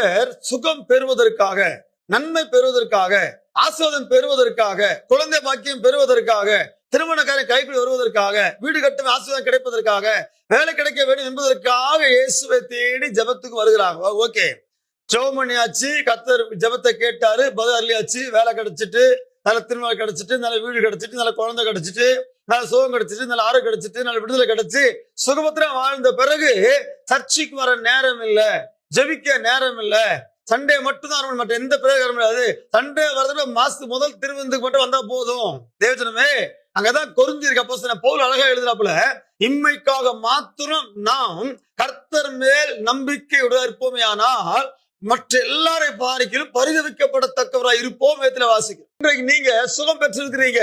அநேகர் சுகம் பெறுவதற்காக நன்மை பெறுவதற்காக ஆசிர்வாதம் பெறுவதற்காக குழந்தை பாக்கியம் பெறுவதற்காக திருமண காரியம் கைக்குள் வருவதற்காக வீடு கட்டும் ஆசீர்வாதம் கிடைப்பதற்காக வேலை கிடைக்க வேண்டும் என்பதற்காக இயேசுவை தேடி ஜபத்துக்கு வருகிறாங்க. ஓகே. ஜெபம் ஆச்சு கத்தர் ஜபத்தை கேட்டாரு பதில் அருளியாச்சு வேலை கிடைச்சிட்டு நல்ல திருமணம் கிடைச்சிட்டு நல்ல வீடு கிடைச்சிட்டு நல்ல குழந்தை கிடைச்சிட்டு நல்ல சுகம் கிடைச்சிட்டு நல்ல ஆறு கிடைச்சிட்டு நல்ல விடுதலை கிடைச்சு சுகபத்திரம் வாழ்ந்த பிறகு சர்ச்சைக்கு வர நேரம் இல்லை. ஜெபிக்க நேரம் இல்லை சண்டே மட்டும்தான் மற்ற எந்த பிரயோகம் கிடையாது சண்டே வரதுல மாசத்துக்கு முதல் திருவிந்துக்கு மட்டும் வந்தா போதும். தேவச்சனமே அங்கதான் கொறிஞ்சிருக்க அப்போ பவுல் அழகா எழுதுறாப்புல இம்மைக்காக மாத்திரம் நாம் கர்த்தர் மேல் நம்பிக்கையுடன் இருப்போமே ஆனால் மற்ற எல்லாரை பாரிக்கிலும் பரிதவிக்கப்படத்தக்கவராக இருப்போம் வேத்துல வாசிக்கிறோம். இன்றைக்கு நீங்க சுகம் பெற்றிருக்கிறீங்க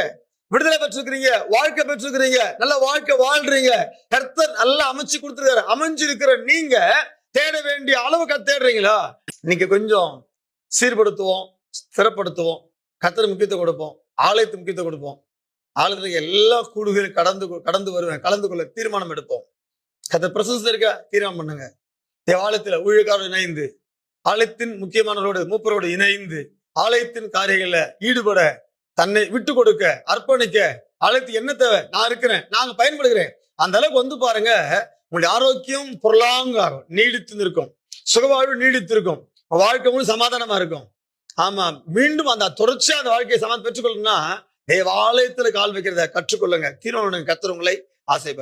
விடுதலை பெற்றிருக்கிறீங்க வாழ்க்கை பெற்றிருக்கிறீங்க நல்ல வாழ்க்கை வாழ்றீங்க. கர்த்தர் நல்லா அமைச்சு கொடுத்துருக்காரு. அமைஞ்சிருக்கிற நீங்க தேட வேண்டிய அளவுக்கு தேடுறீங்களா? இன்னைக்கு கொஞ்சம் சீர்படுத்துவோம் ஸ்திரப்படுத்துவோம் கர்த்தர் முக்கியத்துவம் கொடுப்போம் ஆலயத்து முக்கியத்துவம் கொடுப்போம். ஆலயத்துல எல்லா கூடுகளும் கடந்து கொ- கடந்து வருவேன் கலந்து கொள்ள தீர்மானம் எடுப்போம். கர்த்தர் பிரசன்ஸ் இருக்க தீர்மானம் பண்ணுங்க. தேவாலயத்துல ஊழியக்காரோடு இணைந்து ஆலயத்தின் முக்கியமானவரோடு மூப்பரோடு இணைந்து ஆலயத்தின் காரியங்களில் ஈடுபட தன்னை விட்டு கொடுக்க அர்ப்பணிக்க ஆலயத்துக்கு என்ன தேவை? நான் இருக்கிறேன் நாங்க பயன்படுகிறேன். அந்த அளவுக்கு வந்து பாருங்க உங்களுடைய ஆரோக்கியம் பொருளாங்காரம் நீடித்து இருக்கும் சுகவாழ்வு நீடித்து இருக்கும். வாழ்க்கை முழு சமாதானமா இருக்கும். ஆமா மீண்டும் அந்த தொடர்ச்சியா அந்த வாழ்க்கையை சமாதானம் பெற்றுக்கொள்ளணும்னா தேவாலயத்துல கால் வைக்கிறத கற்றுக்கொள்ளுங்க. தீர்மானம் கத்துறவங்களை ஆசை